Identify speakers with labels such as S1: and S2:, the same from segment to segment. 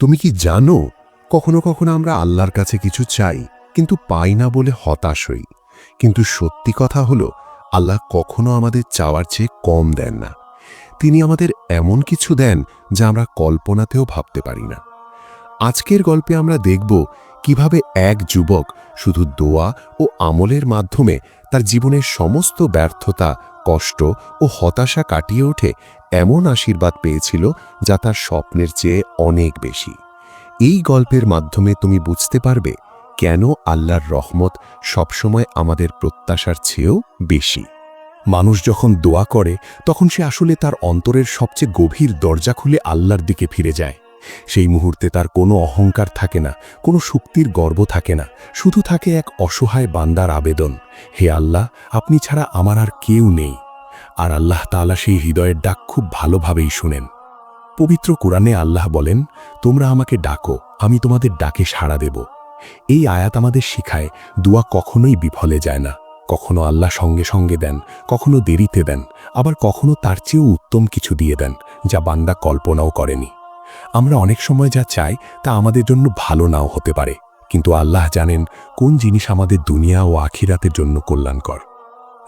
S1: তুমি কি জানো, কখনো কখনো আমরা আল্লাহর কাছে কিছু চাই, কিন্তু পাই না বলে হতাশ হই। কিন্তু সত্যি কথা হলো, আল্লাহ কখনো আমাদের চাওয়ার চেয়ে কম দেন না। তিনি আমাদের এমন কিছু দেন, যা আমরা কল্পনাতেও ভাবতে পারি না। আজকের গল্পে আমরা দেখব কীভাবে এক যুবক শুধু দোয়া ও আমলের মাধ্যমে তার জীবনের সমস্ত ব্যর্থতা, কষ্ট ও হতাশা কাটিয়ে ওঠে এমন আশীর্বাদ পেয়েছিল যা তার স্বপ্নের চেয়ে অনেক বেশি। এই গল্পের মাধ্যমে তুমি বুঝতে পারবে কেন আল্লাহর রহমত সবসময় আমাদের প্রত্যাশার চেয়েও বেশি। মানুষ যখন দোয়া করে, তখন সে আসলে তার অন্তরের সবচেয়ে গভীর দরজা খুলে আল্লাহর দিকে ফিরে যায়। সেই মুহূর্তে তার কোনো অহংকার থাকে না, কোনো শক্তির গর্ব থাকে না, শুধু থাকে এক অসহায় বান্দার আবেদন, হে আল্লাহ, আপনি ছাড়া আমার আর কেউ নেই। আর আল্লাহ তাআলা সেই হৃদয়ের ডাক খুব ভালোভাবেই শুনেন। পবিত্র কোরআনে আল্লাহ বলেন, তোমরা আমাকে ডাকো, আমি তোমাদের ডাকে সাড়া দেব। এই আয়াত আমাদের শিখায়, দোয়া কখনোই বিফলে যায় না। কখনো আল্লাহ সঙ্গে সঙ্গে দেন, কখনো দেরিতে দেন, আবার কখনো তার চেয়েও উত্তম কিছু দিয়ে দেন, যা বান্দা কল্পনাও করেনি। আমরা অনেক সময় যা চাই, তা আমাদের জন্য ভালো নাও হতে পারে। কিন্তু আল্লাহ জানেন, কোন জিনিস আমাদের দুনিয়া ও আখিরাতের জন্য কল্যাণকর।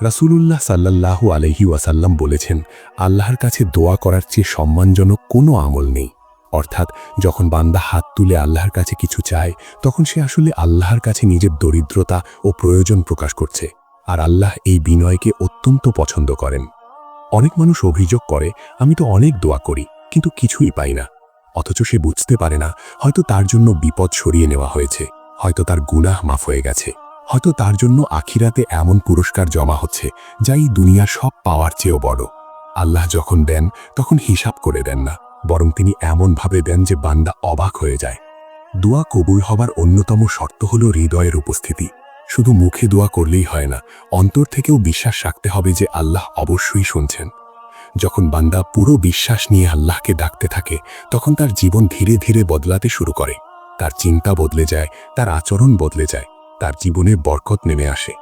S1: রাসূলুল্লাহ সাল্লাল্লাহু আলহি ওয়াসাল্লাম বলেছেন, আল্লাহর কাছে দোয়া করার চেয়ে সম্মানজনক কোনো আমল নেই। অর্থাৎ যখন বান্দা হাত তুলে আল্লাহর কাছে কিছু চায়, তখন সে আসলে আল্লাহর কাছে নিজের দরিদ্রতা ও প্রয়োজন প্রকাশ করছে, আর আল্লাহ এই বিনয়কে অত্যন্ত পছন্দ করেন। অনেক মানুষ অভিযোগ করে, আমি তো অনেক দোয়া করি, কিন্তু কিছুই পাই না। অথচ সে বুঝতে পারে না, হয়তো তার জন্য বিপদ সরিয়ে নেওয়া হয়েছে, হয়তো তার গুনাহ মাফ হয়ে গেছে। হয়তো তার জন্য আখিরাতে এমন পুরস্কার জমা হচ্ছে, যা এই সব পাওয়ার চেয়েও বড়। আল্লাহ যখন দেন, তখন হিসাব করে দেন না, বরং তিনি এমনভাবে দেন যে বান্দা অবাক হয়ে যায়। দোয়া কবুল হবার অন্যতম শর্ত হল হৃদয়ের উপস্থিতি। শুধু মুখে দোয়া করলেই হয় না, অন্তর থেকেও বিশ্বাস রাখতে হবে যে আল্লাহ অবশ্যই শুনছেন। যখন বান্দা পুরো বিশ্বাস নিয়ে আল্লাহকে ডাকতে থাকে, তখন তার জীবন ধীরে ধীরে বদলাতে শুরু করে। তার চিন্তা বদলে যায়, তার আচরণ বদলে যায়। তার জীবনে বরকত নেমে আসে।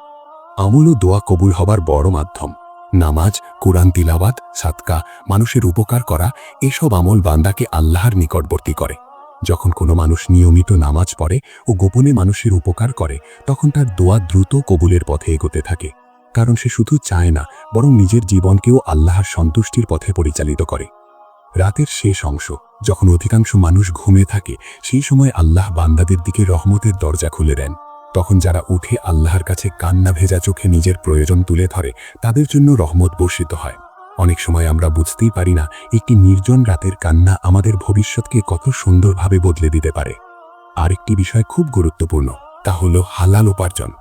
S1: আমল ও দোয়া কবুল হবার বড় মাধ্যম। নামাজ, কোরআন তিলাবাত সাতকা মানুষের উপকার করা, এসব আমল বান্দাকে আল্লাহর নিকটবর্তী করে। যখন কোনো মানুষ নিয়মিত নামাজ পড়ে ও গোপনে মানুষের উপকার করে, তখন তার দোয়া দ্রুত কবুলের পথে এগোতে থাকে। কারণ সে শুধু চায় না, বরং নিজের জীবনকেও আল্লাহর সন্তুষ্টির পথে পরিচালিত করে। রাতের শেষ অংশ, যখন অধিকাংশ মানুষ ঘুমে থাকে, সেই সময় আল্লাহ বান্দাদের দিকে রহমতের দরজা খুলে দেন। তখন যারা উঠে আল্লাহর কাছে কান্না ভেজা চোখে নিজের প্রয়োজন তুলে ধরে, তাদের জন্য রহমত বর্ষিত হয়। অনেক সময় আমরা বুঝতেই পারি না, একটি নির্জন রাতের কান্না আমাদের ভবিষ্যৎকে কত সুন্দরভাবে বদলে দিতে পারে। আরেকটি বিষয় খুব গুরুত্বপূর্ণ, তা হল হালাল উপার্জন।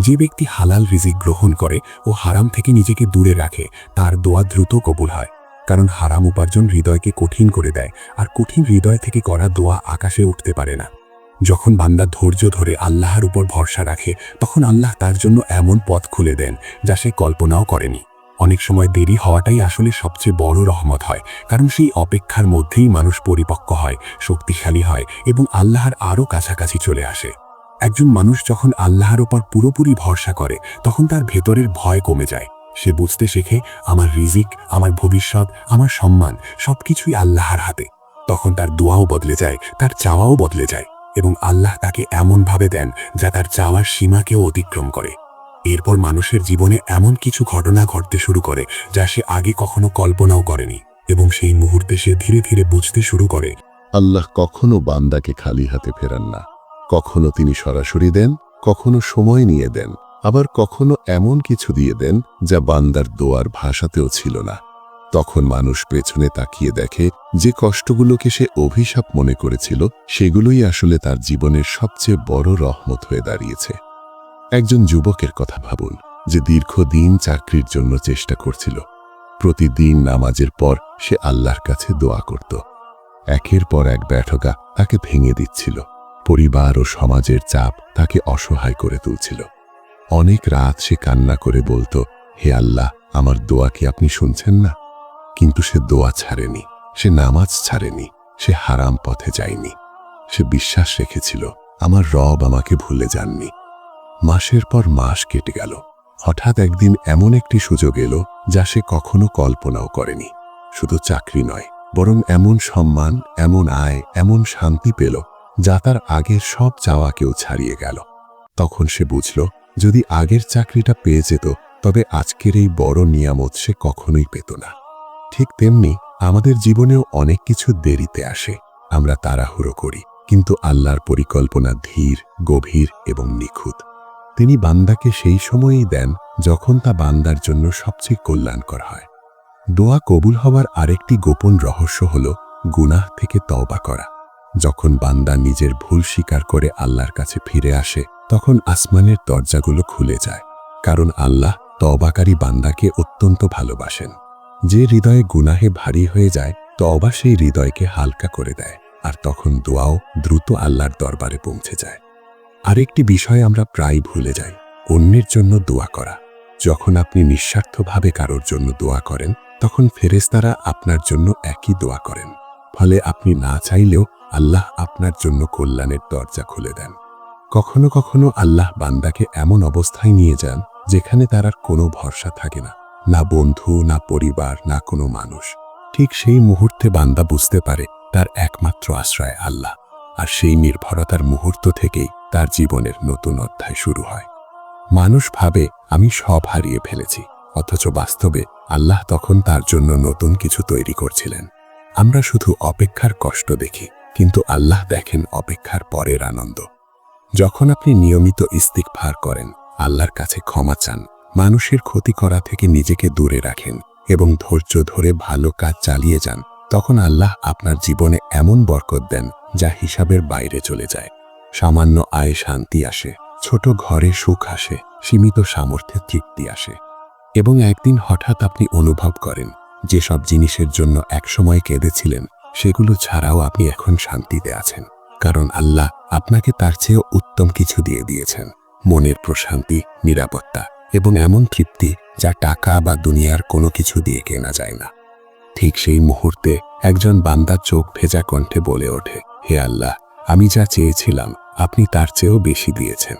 S1: যে ব্যক্তি হালাল রিজিক গ্রহণ করে ও হারাম থেকে নিজেকে দূরে রাখে, তার দোয়া দ্রুত কবুল হয়। কারণ হারাম উপার্জন হৃদয়কে কঠিন করে দেয়, আর কঠিন হৃদয় থেকে করা দোয়া আকাশে উঠতে পারে না। যখন বান্দা ধৈর্য ধরে আল্লাহর উপর ভরসা রাখে, তখন আল্লাহ তার জন্য এমন পথ খুলে দেন যা সে কল্পনাও করেনি। অনেক সময় দেরি হওয়াটাই আসলে সবচেয়ে বড় রহমত হয়, কারণ সেই অপেক্ষার মধ্যেই মানুষ পরিপক্ক হয়, শক্তিশালী হয় এবং আল্লাহর আরও কাছাকাছি চলে আসে। একজন মানুষ যখন আল্লাহর ওপর পুরোপুরি ভরসা করে, তখন তার ভেতরের ভয় কমে যায়। সে বুঝতে শেখে, আমার রিজিক, আমার ভবিষ্যৎ, আমার সম্মান সবকিছুই আল্লাহর হাতে। তখন তার দোয়াও বদলে যায়, তার চাওয়াও বদলে যায়। এবং আল্লাহ তাকে এমনভাবে দেন যা তার চাওয়ার সীমাকেও অতিক্রম করে। এরপর মানুষের জীবনে এমন কিছু ঘটনা ঘটতে শুরু করে যা সে আগে কখনো কল্পনাও করেনি এবং সেই মুহূর্তে সে ধীরে ধীরে বুঝতে শুরু করে।
S2: আল্লাহ কখনো বান্দাকে খালি হাতে ফেরান না। কখনো তিনি সরাসরি দেন, কখনো সময় নিয়ে দেন, আবার কখনো এমন কিছু দিয়ে দেন যা বান্দার দোয়ার ভাষাতেও ছিল না। তখন মানুষ পেছনে তাকিয়ে দেখে যে কষ্টগুলোকে সে অভিশাপ মনে করেছিল, সেগুলোই আসলে তার জীবনের সবচেয়ে বড় রহমত হয়ে দাঁড়িয়েছে। একজন যুবকের কথা ভাবুন, যে দীর্ঘদিন চাকরির জন্য চেষ্টা করছিল। প্রতিদিন নামাজের পর সে আল্লাহর কাছে দোয়া করত। একের পর এক ব্যর্থতা তাকে ভেঙে দিচ্ছিল। পরিবার ও সমাজের চাপ তাকে অসহায় করে তুলছিল। অনেক রাত সে কান্না করে বলতো, হে আল্লাহ, আমার দোয়া কি আপনি শুনছেন না? কিন্তু সে দোয়া ছাড়েনি, সে নামাজ ছাড়েনি, সে হারাম পথে যায়নি। সে বিশ্বাস রেখেছিল, আমার রব আমাকে ভুলে যাননি। মাসের পর মাস কেটে গেল। হঠাৎ একদিন এমন একটি সুযোগ এলো, যা সে কখনো কল্পনাও করেনি। শুধু চাকরি নয়, বরং এমন সম্মান, এমন আয়, এমন শান্তি পেল, যা তার আগের সব চাওয়াকেও ছাড়িয়ে গেল। তখন সে বুঝল, যদি আগের চাকরিটা পেয়ে যেত, তবে আজকের এই বড় নিয়ামত সে কখনোই পেত না। ঠিক তেমনি আমাদের জীবনেও অনেক কিছু দেরিতে আসে, আমরা তাড়াহুড়ো করি, কিন্তু আল্লাহর পরিকল্পনা ধীর, গভীর এবং নিখুঁত। তিনি বান্দাকে সেই সময়েই দেন যখন তা বান্দার জন্য সবচেয়ে কল্যাণকর হয়। দোয়া কবুল হওয়ার আরেকটি গোপন রহস্য হল গুনাহ থেকে তওবা করা। যখন বান্দা নিজের ভুল স্বীকার করে আল্লাহর কাছে ফিরে আসে, তখন আসমানের দরজাগুলো খুলে যায়, কারণ আল্লাহ তওবাকারী বান্দাকে অত্যন্ত ভালোবাসেন। যে হৃদয়ে গুনাহে ভারী হয়ে যায়, তওবা সেই হৃদয়কে হালকা করে দেয়, আর তখন দোয়াও দ্রুত আল্লাহর দরবারে পৌঁছে যায়। আরেকটি বিষয় আমরা প্রায় ভুলে যাই, অন্যের জন্য দোয়া করা। যখন আপনি নিঃস্বার্থভাবে কারোর জন্য দোয়া করেন, তখন ফেরেশতারা আপনার জন্য একই দোয়া করেন। ফলে আপনি না চাইলেও আল্লাহ আপনার জন্য কল্যাণের দরজা খুলে দেন। কখনো কখনো আল্লাহ বান্দাকে এমন অবস্থায় নিয়ে যান, যেখানে তার আর কোনো ভরসা থাকে না। না বন্ধু, না পরিবার, না কোনো মানুষ। ঠিক সেই মুহূর্তে বান্দা বুঝতে পারে তার একমাত্র আশ্রয় আল্লাহ, আর সেই নির্ভরতার মুহূর্ত থেকেই তার জীবনের নতুন অধ্যায় শুরু হয়। মানুষ ভাবে, আমি সব হারিয়ে ফেলেছি অথচ বাস্তবে আল্লাহ তখন তার জন্য নতুন কিছু তৈরি করছিলেন। আমরা শুধু অপেক্ষার কষ্ট দেখি, কিন্তু আল্লাহ দেখেন অপেক্ষার পরের আনন্দ। যখন আপনি নিয়মিত ইস্তিকভার করেন, আল্লাহর কাছে ক্ষমা চান মানুষের ক্ষতি করা থেকে নিজেকে দূরে রাখেন এবং ধৈর্য ধরে ভালো কাজ চালিয়ে যান, তখন আল্লাহ আপনার জীবনে এমন বরকত দেন যা হিসাবের বাইরে চলে যায়। সামান্য আয়ে শান্তি আসে, ছোট ঘরে সুখ আসে, সীমিত সামর্থ্যে তৃপ্তি আসে। এবং একদিন হঠাৎ আপনি অনুভব করেন, যেসব জিনিসের জন্য একসময় কেঁদেছিলেন, সেগুলো ছাড়াও আপনি এখন শান্তিতে আছেন। কারণ আল্লাহ আপনাকে তার চেয়েও উত্তম কিছু দিয়ে দিয়েছেন। মনের প্রশান্তি, নিরাপত্তা এবং এমন তৃপ্তি যা টাকা বা দুনিয়ার কোনো কিছু দিয়ে কেনা যায় না। ঠিক সেই মুহূর্তে একজন বান্দা চোখ ভেজা কণ্ঠে বলে ওঠে, হে আল্লাহ, আমি যা চেয়েছিলাম, আপনি তার চেয়েও বেশি দিয়েছেন।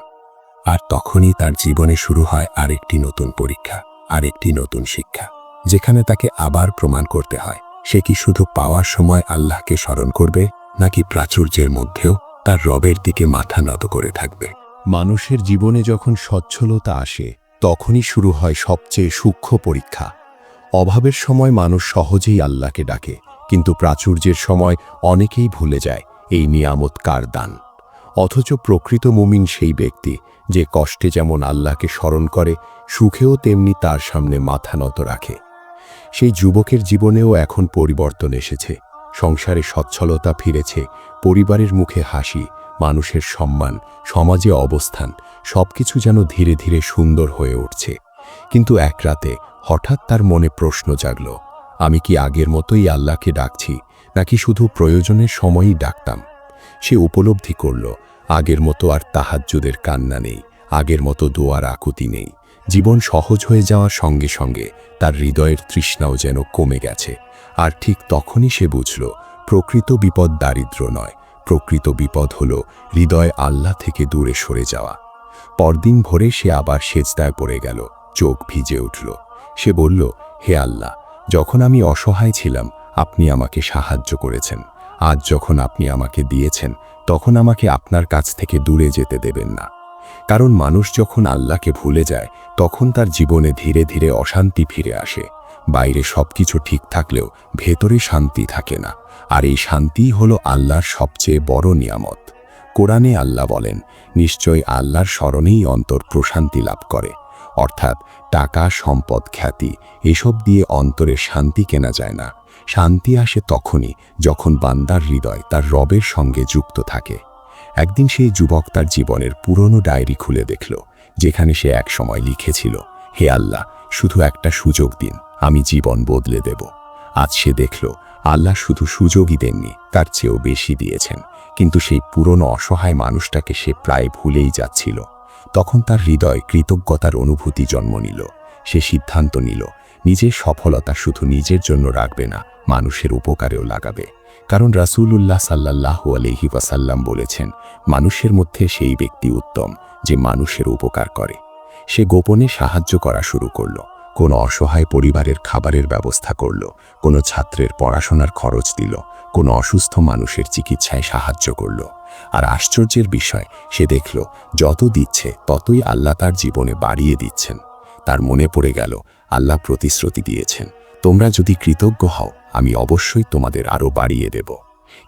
S2: আর তখনই তার জীবনে শুরু হয় আরেকটি নতুন পরীক্ষা, আরেকটি নতুন শিক্ষা, যেখানে তাকে আবার প্রমাণ করতে হয়। সে কি শুধু পাওয়ার সময় আল্লাহকে স্মরণ করবে, নাকি প্রাচুর্যের মধ্যেও তার রবের দিকে মাথা নত করে থাকবে?
S3: মানুষের জীবনে যখন সচ্ছলতা আসে তখনই শুরু হয় সবচেয়ে সূক্ষ্ম পরীক্ষা। অভাবের সময় মানুষ সহজেই আল্লাহকে ডাকে, কিন্তু প্রাচুর্যের সময় অনেকেই ভুলে যায় এই নিয়ামত কার দান। অথচ প্রকৃত মুমিন সেই ব্যক্তি যে কষ্টে যেমন আল্লাহকে স্মরণ করে, সুখেও তেমনি তার সামনে মাথা নত রাখে। সেই যুবকের জীবনেও এখন পরিবর্তন এসেছে। সংসারে সচ্ছলতা ফিরেছে, পরিবারের মুখে হাসি মানুষের সম্মান, সমাজে অবস্থান, সবকিছু যেন ধীরে ধীরে সুন্দর হয়ে উঠছে। কিন্তু এক রাতে হঠাৎ তার মনে প্রশ্ন জাগল, আমি কি আগের মতোই আল্লাহকে ডাকছি, নাকি শুধু প্রয়োজনের সময়ই ডাকতাম? সে উপলব্ধি করল, আগের মতো আর তাহাজ্জুদের কান্না নেই, আগের মতো দোয়ার আকুতি নেই। জীবন সহজ হয়ে যাওয়ার সঙ্গে সঙ্গে তার হৃদয়ের তৃষ্ণাও যেন কমে গেছে। আর ঠিক তখনই সে বুঝল, প্রকৃত বিপদ দারিদ্র নয় প্রকৃত বিপদ হল হৃদয় আল্লাহ থেকে দূরে সরে যাওয়া। পরদিন ভোরে সে আবার সেজদায় পড়ে গেল, চোখ ভিজে উঠল। সে বলল, হে আল্লাহ, যখন আমি অসহায় ছিলাম, আপনি আমাকে সাহায্য করেছেন। আজ যখন আপনি আমাকে দিয়েছেন, তখন আমাকে আপনার কাছ থেকে দূরে যেতে দেবেন না। কারণ মানুষ যখন আল্লাহকে ভুলে যায়, তখন তার জীবনে ধীরে ধীরে অশান্তি ফিরে আসে। বাইরে সবকিছু ঠিক থাকলেও ভেতরে শান্তি থাকে না। আর এই শান্তিই হলো আল্লাহর সবচেয়ে বড় নিয়ামত। কোরআনে আল্লাহ বলেন, নিশ্চয় আল্লাহর স্মরণেই অন্তর প্রশান্তি লাভ করে। অর্থাৎ টাকা, সম্পদ, খ্যাতি, এসব দিয়ে অন্তরে শান্তি কেনা যায় না। শান্তি আসে তখনই যখন বান্দার হৃদয় তার রবের সঙ্গে যুক্ত থাকে। একদিন সেই যুবক তার জীবনের পুরনো ডায়েরি খুলে দেখল, যেখানে সে এক সময় লিখেছিল, হে আল্লাহ, শুধু একটা সুযোগ দিন। আমি জীবন বদলে দেব। আজ সে দেখল, আল্লাহ শুধু সুযোগই দেননি, তার চেয়েও বেশি দিয়েছেন। কিন্তু সেই পুরনো অসহায় মানুষটাকে সে প্রায় ভুলেই যাচ্ছিল। তখন তার হৃদয় কৃতজ্ঞতার অনুভূতি জন্ম নিল। সে সিদ্ধান্ত নিল, নিজের সফলতা শুধু নিজের জন্য রাখবে না, মানুষের উপকারেও লাগাবে। কারণ রাসূলুল্লাহ সাল্লাহ আলহি ওয়াসাল্লাম বলেছেন, মানুষের মধ্যে সেই ব্যক্তি উত্তম, যে মানুষের উপকার করে। সে গোপনে সাহায্য করা শুরু করল। কোনো অসহায় পরিবারের খাবারের ব্যবস্থা করল, কোনো ছাত্রের পড়াশোনার খরচ দিল, কোনো অসুস্থ মানুষের চিকিৎসায় সাহায্য করল। আর আশ্চর্যের বিষয়, সে দেখল, যত দিচ্ছে, ততই আল্লাহ তার জীবনে বাড়িয়ে দিচ্ছেন। তার মনে পড়ে গেল, আল্লাহ প্রতিশ্রুতি দিয়েছেন, তোমরা যদি কৃতজ্ঞ হও, আমি অবশ্যই তোমাদের আরও বাড়িয়ে দেব।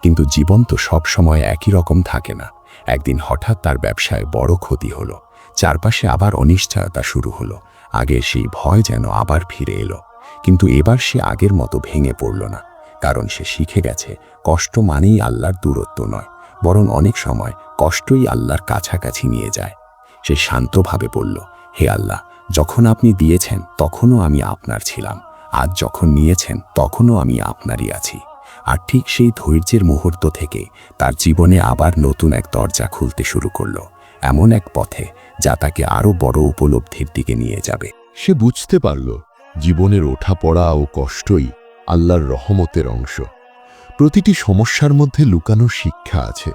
S3: কিন্তু জীবন তো সব সময় একই রকম থাকে না। একদিন হঠাৎ তার ব্যবসায় বড় ক্ষতি হলো, চারপাশে আবার অনিশ্চয়তা শুরু হলো আগের সেই ভয় যেন আবার ফিরে এলো। কিন্তু এবার সে আগের মতো ভেঙে পড়ল না, কারণ সে শিখে গেছে, কষ্ট মানেই আল্লাহর দূরত্ব নয়, বরং অনেক সময় কষ্টই আল্লাহর কাছাকাছি নিয়ে যায়। সে শান্তভাবে বলল, হে আল্লাহ, যখন আপনি দিয়েছেন, তখনও আমি আপনার ছিলাম। আজ যখন নিয়েছেন, তখনও আমি আপনারই আছি। আর ঠিক সেই ধৈর্যের মুহূর্ত থেকে তার জীবনে আবার নতুন এক দরজা খুলতে শুরু করল। এমন এক পথে যা তাকে আরও বড় উপলব্ধির দিকে নিয়ে যাবে।
S2: সে বুঝতে পারল, জীবনের ওঠা পড়া ও কষ্টই আল্লাহর রহমতের অংশ। প্রতিটি সমস্যার মধ্যে লুকানো শিক্ষা আছে,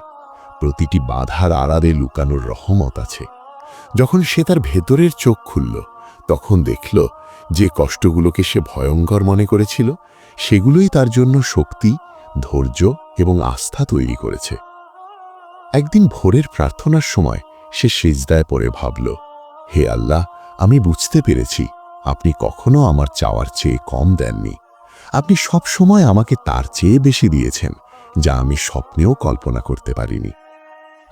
S2: প্রতিটি বাধার আড়ালে লুকানোর রহমত আছে। যখন সে তার ভেতরের চোখ খুলল, তখন দেখল যে কষ্টগুলোকে সে ভয়ঙ্কর মনে করেছিল, সেগুলোই তার জন্য শক্তি, ধৈর্য এবং আস্থা তৈরি করেছে। একদিন ভোরের প্রার্থনার সময় সে সেজদায় পড়ে ভাবল, হে আল্লাহ, আমি বুঝতে পেরেছি, আপনি কখনো আমার চাওয়ার চেয়ে কম দেননি। আপনি সব সময় আমাকে তার চেয়ে বেশি দিয়েছেন, যা আমি স্বপ্নেও কল্পনা করতে পারিনি।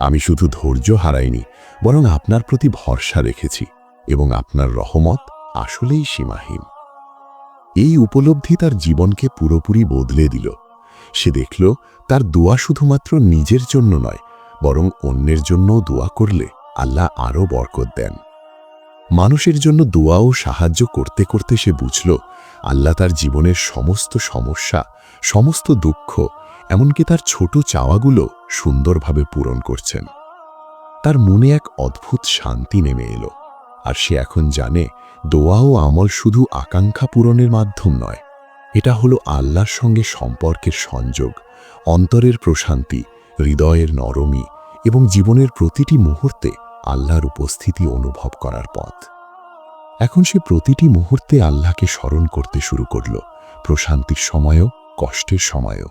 S2: আমি শুধু ধৈর্য হারাইনি, বরং আপনার প্রতি ভরসা রেখেছি এবং আপনার রহমত আসলেই সীমাহীন। এই উপলব্ধি তার জীবনকে পুরোপুরি বদলে দিল। সে দেখল, তার দোয়া শুধুমাত্র নিজের জন্য নয় বরং অন্যের জন্য দোয়া করলে আল্লাহ আরও বরকত দেন। মানুষের জন্য দোয়া ও সাহায্য করতে করতে সে বুঝল, আল্লাহ তার জীবনের সমস্ত সমস্যা, সমস্ত দুঃখ, এমনকি তার ছোট চাওয়াগুলো সুন্দরভাবে পূরণ করছেন। তার মনে এক অদ্ভুত শান্তি নেমে এলো, আর সে এখন জানে দোয়া ও আমল শুধু আকাঙ্ক্ষা পূরণের মাধ্যম নয়, এটা হলো আল্লাহর সঙ্গে সম্পর্কের সংযোগ, অন্তরের প্রশান্তি হৃদয়ের নরমী এবং জীবনের প্রতিটি মুহূর্তে আল্লাহর উপস্থিতি অনুভব করার পথ। এখন সে প্রতিটি মুহূর্তে আল্লাহকে স্মরণ করতে শুরু করল, প্রশান্তির সময়ও, কষ্টের সময়ও।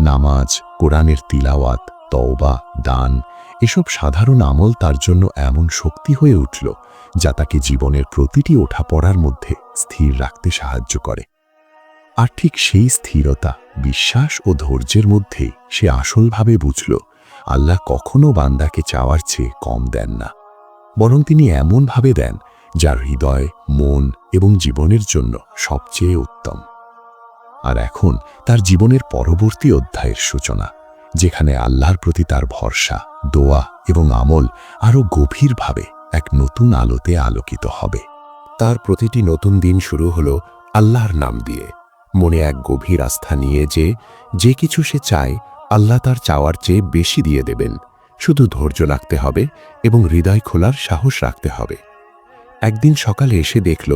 S2: নামাজ, কোরআনের তিলাওয়াত, তওবা, দান, এসব সাধারণ আমল তার জন্য এমন শক্তি হয়ে উঠল, যা তাকে জীবনের প্রতিটি ওঠা পড়ার মধ্যে স্থির রাখতে সাহায্য করে। আর ঠিক সেই স্থিরতা বিশ্বাস ও ধৈর্যের মধ্যে সে আসলভাবে বুঝল, আল্লাহ কখনো বান্দাকে চাওয়ার চেয়ে কম দেন না। বরং তিনি এমনভাবে দেন, যার হৃদয়, মন এবং জীবনের জন্য সবচেয়ে উত্তম। আর এখন তার জীবনের পরবর্তী অধ্যায়ের সূচনা, যেখানে আল্লাহর প্রতি তার ভরসা, দোয়া এবং আমল আরও গভীরভাবে এক নতুন আলোতে আলোকিত হবে।
S3: তার প্রতিটি নতুন দিন শুরু হলো আল্লাহর নাম দিয়ে। মনে এক গভীর আস্থা নিয়ে যে যে কিছু সে চায়, আল্লাহ তার চাওয়ার চেয়ে বেশি দিয়ে দেবেন। শুধু ধৈর্য রাখতে হবে এবং হৃদয় খোলার সাহস রাখতে হবে। একদিন সকালে এসে দেখল,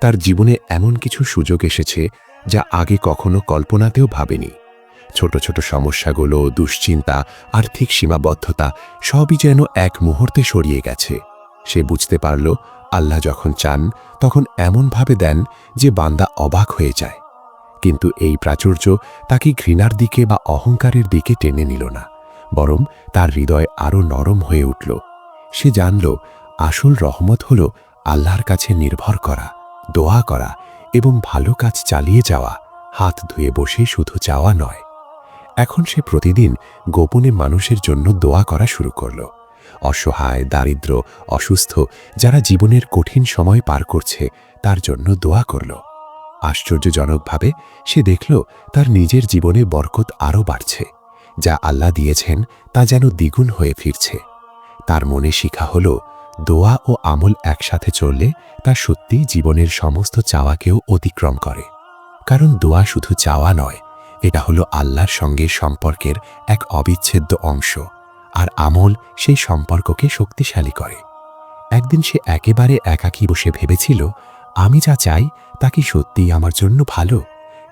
S3: তার জীবনে এমন কিছু সুযোগ এসেছে, যা আগে কখনো কল্পনাতেও ভাবেনি। ছোট ছোট সমস্যাগুলো, দুশ্চিন্তা, আর্থিক সীমাবদ্ধতা, সবই যেন এক মুহূর্তে সরিয়ে গেছে। সে বুঝতে পারল, আল্লাহ যখন চান, তখন এমনভাবে দেন যে বান্দা অবাক হয়ে যায়। কিন্তু এই প্রাচুর্য তাকে ঘৃণার দিকে বা অহংকারের দিকে টেনে নিল না, বরং তার হৃদয় আরও নরম হয়ে উঠল। সে জানল, আসল রহমত হল আল্লাহর কাছে নির্ভর করা, দোয়া করা এবং ভালো কাজ চালিয়ে যাওয়া, হাত ধুয়ে বসে শুধু চাওয়া নয়। এখন সে প্রতিদিন গোপনে মানুষের জন্য দোয়া করা শুরু করল। অসহায়, দারিদ্র, অসুস্থ যারা জীবনের কঠিন সময় পার করছে, তার জন্য দোয়া করল। আশ্চর্যজনকভাবে সে দেখল তার নিজের জীবনে বরকত আরও বাড়ছে, যা আল্লাহ দিয়েছেন তা যেন দ্বিগুণ হয়ে ফিরছে। তার মনে শিখা হল, দোয়া ও আমল একসাথে চললে তা সত্যি জীবনের সমস্ত চাওয়াকেও অতিক্রম করে। কারণ দোয়া শুধু চাওয়া নয়, এটা হলো আল্লাহর সঙ্গে সম্পর্কের এক অবিচ্ছেদ্য অংশ, আর আমল সেই সম্পর্ককে শক্তিশালী করে। একদিন সে একেবারে একাকী বসে ভেবেছিল, আমি যা চাই তা কি সত্যিই আমার জন্য ভালো?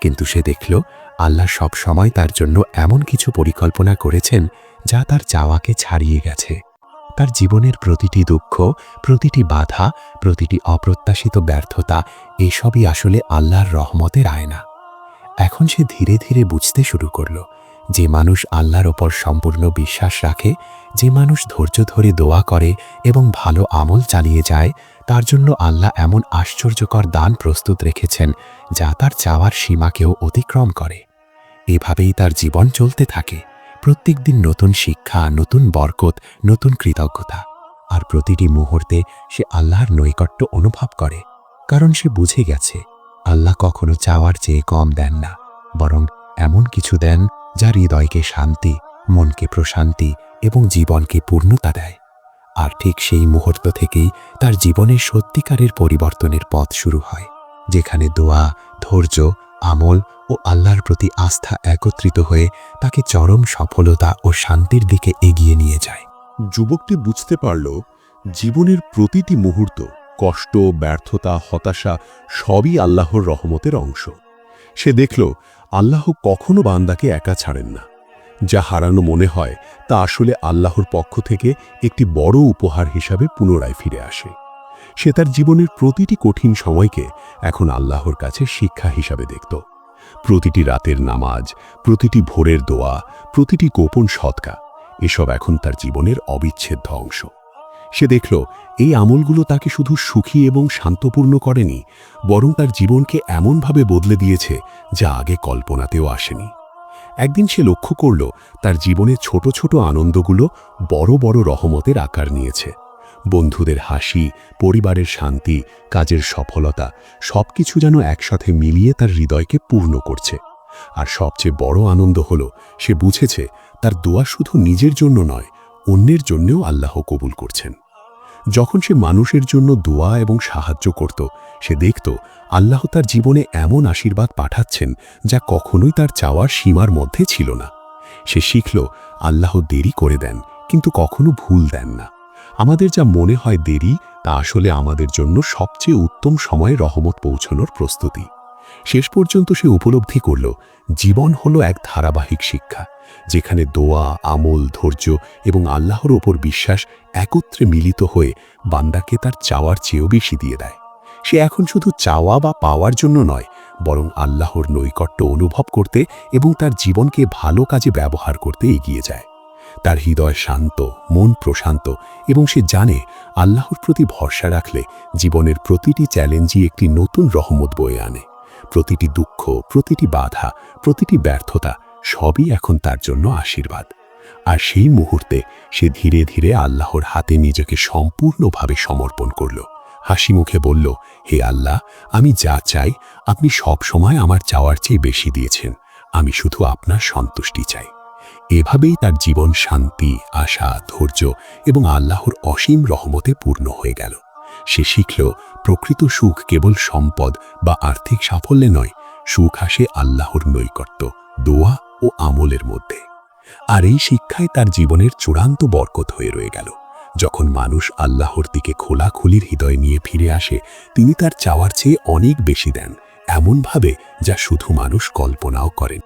S3: কিন্তু সে দেখল, আল্লাহ সব সময় তার জন্য এমন কিছু পরিকল্পনা করেছেন যা তার চাওয়াকে ছাড়িয়ে গেছে। তার জীবনের প্রতিটি দুঃখ, প্রতিটি বাধা, প্রতিটি অপ্রত্যাশিত ব্যর্থতা, এসবই আসলে আল্লাহর রহমতের আয়না। এখন সে ধীরে ধীরে বুঝতে শুরু করল যে মানুষ আল্লাহর ওপর সম্পূর্ণ বিশ্বাস রাখে, যে মানুষ ধৈর্য ধরে দোয়া করে এবং ভালো আমল চালিয়ে যায়, তার জন্য আল্লাহ এমন আশ্চর্যকর দান প্রস্তুত রেখেছেন, যা তার চাওয়ার সীমাকেও অতিক্রম করে। এভাবেই তার জীবন চলতে থাকে। প্রত্যেকদিন নতুন শিক্ষা, নতুন বরকত, নতুন কৃতজ্ঞতা। আর প্রতিটি মুহূর্তে সে আল্লাহর নৈকট্য অনুভব করে, কারণ সে বুঝে গেছে, আল্লাহ কখনো চাওয়ার চেয়ে কম দেন না, বরং এমন কিছু দেন যা হৃদয়কে শান্তি, মনকে প্রশান্তি এবং জীবনকে পূর্ণতা দেয়। আর ঠিক সেই মুহূর্ত থেকেই তার জীবনের সত্যিকারের পরিবর্তনের পথ শুরু হয়, যেখানে দোয়া, ধৈর্য, আমল ও আল্লাহর প্রতি আস্থা একত্রিত হয়ে তাকে চরম সফলতা ও শান্তির দিকে এগিয়ে নিয়ে যায়।
S2: যুবকটি বুঝতে পারল, জীবনের প্রতিটি মুহূর্ত, কষ্ট, ব্যর্থতা, হতাশা সবই আল্লাহর রহমতের অংশ। সে দেখল আল্লাহ কখনো বান্দাকে একা ছাড়েন না। যা হারানো মনে হয়, তা আসলে আল্লাহর পক্ষ থেকে একটি বড় উপহার হিসাবে পুনরায় ফিরে আসে। সে তার জীবনের প্রতিটি কঠিন সময়কে এখন আল্লাহর কাছে শিক্ষা হিসাবে দেখত। প্রতিটি রাতের নামাজ, প্রতিটি ভোরের দোয়া, প্রতিটি গোপন সৎকা, এসব এখন তার জীবনের অবিচ্ছেদ্য অংশ। সে দেখল, এই আমলগুলো তাকে শুধু সুখী এবং শান্তপূর্ণ করেনি, বরং তার জীবনকে এমনভাবে বদলে দিয়েছে যা আগে কল্পনাতেও আসেনি। একদিন সে লক্ষ্য করল, তার জীবনে ছোট ছোট আনন্দগুলো বড় বড় রহমতের আকার নিয়েছে। বন্ধুদের হাসি, পরিবারের শান্তি, কাজের সফলতা, সবকিছু যেন একসাথে মিলিয়ে তার হৃদয়কে পূর্ণ করছে। আর সবচেয়ে বড় আনন্দ হল, সে বুঝেছে, তার দোয়া শুধু নিজের জন্য নয়, অন্যের জন্যও আল্লাহ কবুল করছেন। যখন সে মানুষের জন্য দোয়া এবং সাহায্য করত, সে দেখত আল্লাহ তার জীবনে এমন আশীর্বাদ পাঠাচ্ছেন যা কখনোই তার চাওয়ার সীমার মধ্যে ছিল না। সে শিখল, আল্লাহ দেরি করে দেন, কিন্তু কখনো ভুল দেন না। আমাদের যা মনে হয় দেরি, তা আসলে আমাদের জন্য সবচেয়ে উত্তম সময়ে রহমত পৌঁছানোর প্রস্তুতি। শেষ পর্যন্ত সে উপলব্ধি করল জীবন হলো এক ধারাবাহিক শিক্ষা, যেখানে দোয়া, আমল, ধৈর্য এবং আল্লাহর ওপর বিশ্বাস একত্রে মিলিত হয়ে বান্দাকে তার চাওয়ার চেয়েও বেশি দিয়ে দেয়। সে এখন শুধু চাওয়া বা পাওয়ার জন্য নয়, বরং আল্লাহর নৈকট্য অনুভব করতে এবং তার জীবনকে ভালো কাজে ব্যবহার করতে এগিয়ে যায়। তার হৃদয় শান্ত, মন প্রশান্ত এবং সে জানে আল্লাহর প্রতি ভরসা রাখলে জীবনের প্রতিটি চ্যালেঞ্জই একটি নতুন রহমত বয়ে আনে। প্রতিটি দুঃখ, প্রতিটি বাধা, প্রতিটি ব্যর্থতা সবই এখন তার জন্য আশীর্বাদ। আর সেই মুহূর্তে সে ধীরে ধীরে আল্লাহর হাতে নিজেকে সম্পূর্ণভাবে সমর্পণ করল। হাসি মুখে বলল, হে আল্লাহ, আমি যা চাই আপনি সব সময় আমার চাওয়ার চেয়ে বেশি দিয়েছেন। আমি শুধু আপনার সন্তুষ্টি চাই। এভাবেই তার জীবন শান্তি, আশা, ধৈর্য এবং আল্লাহর অসীম রহমতে পূর্ণ হয়ে গেল। সে শিখল, প্রকৃত সুখ কেবল সম্পদ বা আর্থিক সাফল্যে নয়, সুখ আসে আল্লাহর নৈকট্য, দোয়া ও আমলের মধ্যে। আর এই শিক্ষায় তার জীবনের চূড়ান্ত বরকত হয়ে রয়ে গেল। যখন মানুষ আল্লাহর দিকে খোলাখুলির হৃদয় নিয়ে ফিরে আসে, তিনি তার চাওয়ার চেয়ে অনেক বেশি দেন, এমনভাবে যা শুধু মানুষ কল্পনাও করেন।